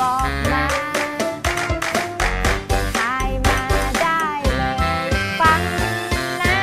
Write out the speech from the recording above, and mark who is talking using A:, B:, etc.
A: บอกมาใครมาได้เลย ฟังนะ